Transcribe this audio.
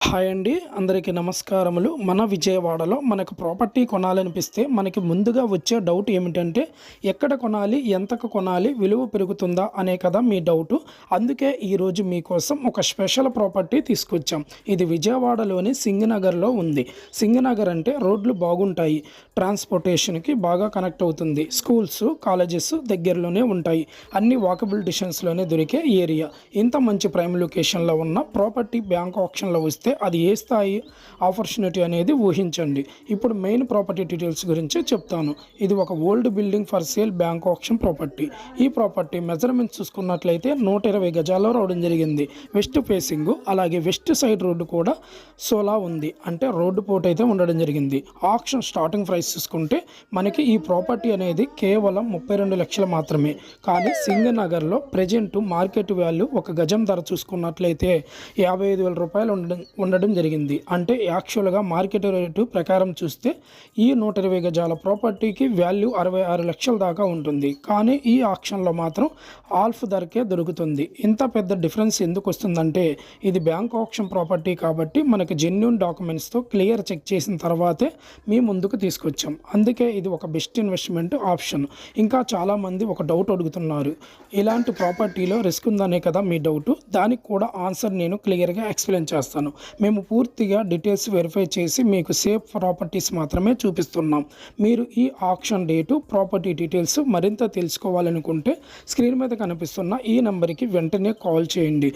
Hi అండి. అందరికీ నమస్కారములు. మన విజయవాడలో మనకు ప్రాపర్టీ కొనాలనిపిస్తే మనకి ముందుగా వచ్చే డౌట్ ఏమిటంటే ఎక్కడ కొనాలి ఎంతకు కొనాలి విలువ పెరుగుతుందా అనే కదా మీ డౌట్. అందుకే ఈరోజు మీకోసం ఒక స్పెషల్ ప్రాపర్టీ తీసుకొచ్చాం. ఇది విజయవాడలోని సింగనగర్లో ఉంది. సింగనగర్ అంటే రోడ్లు బాగుంటాయి. ట్రాన్స్పోర్టేషన్కి బాగా కనెక్ట్ అవుతుంది. స్కూల్స్ కాలేజెస్ దగ్గరలోనే ఉంటాయి. అన్ని వాకబుల్ డిస్టెన్స్లోనే దొరికే ఏరియా. ఇంత మంచి ప్రైమ్ లొకేషన్లో ఉన్న ప్రాపర్టీ బ్యాంక్ ఆప్షన్లో వస్తే అది ఏ స్థాయి ఆపర్చునిటీ అనేది ఊహించండి. ఇప్పుడు మెయిన్ ప్రాపర్టీ డీటెయిల్స్ గురించి చెప్తాను. ఇది ఒక old building for sale bank option property. ఈ ప్రాపర్టీ మెజర్మెంట్ చూసుకున్నట్లయితే నూట ఇరవై గజాల్లో రావడం జరిగింది. వెస్ట్ ఫేసింగ్ అలాగే వెస్ట్ సైడ్ రోడ్డు కూడా సోలా ఉంది. అంటే రోడ్డు పోటు అయితే ఉండడం జరిగింది. ఆప్షన్ స్టార్టింగ్ ప్రైస్ చూసుకుంటే మనకి ఈ ప్రాపర్టీ అనేది కేవలం ముప్పై రెండు లక్షలు మాత్రమే. కానీ సింగనగర్లో ప్రజెంట్ మార్కెట్ వాల్యూ ఒక గజం ధర చూసుకున్నట్లయితే యాభై ఐదు వేల రూపాయలు ఉండడం ఉండడం జరిగింది. అంటే యాక్చువల్గా మార్కెట్ రేటు ప్రకారం చూస్తే ఈ నూట ఇరవై గజాల ప్రాపర్టీకి వాల్యూ అరవై ఆరు లక్షల దాకా ఉంటుంది. కానీ ఈ ఆప్షన్లో మాత్రం ఆల్ఫ్ ధరకే దొరుకుతుంది. ఇంత పెద్ద డిఫరెన్స్ ఎందుకు వస్తుందంటే ఇది బ్యాంక్ ఆప్షన్ ప్రాపర్టీ కాబట్టి మనకి జెన్యున్ డాక్యుమెంట్స్తో క్లియర్ చెక్ చేసిన తర్వాతే మీ ముందుకు తీసుకొచ్చాం. అందుకే ఇది ఒక బెస్ట్ ఇన్వెస్ట్మెంట్ ఆప్షన్ ఇంకా చాలామంది ఒక డౌట్ అడుగుతున్నారు. ఇలాంటి ప్రాపర్టీలో రిస్క్ ఉందనే కదా మీ డౌట్ దానికి కూడా ఆన్సర్ నేను క్లియర్గా ఎక్స్ప్లెయిన్ చేస్తాను. మేము పూర్తిగా డీటెయిల్స్ వెరిఫై చేసి మీకు సేఫ్ ప్రాపర్టీస్ మాత్రమే చూపిస్తున్నాం. మీరు ఈ ఆప్షన్ డేటు ప్రాపర్టీ డీటెయిల్స్ మరింత తెలుసుకోవాలనుకుంటే స్క్రీన్ మీద కనిపిస్తున్న ఈ నెంబర్కి వెంటనే కాల్ చేయండి.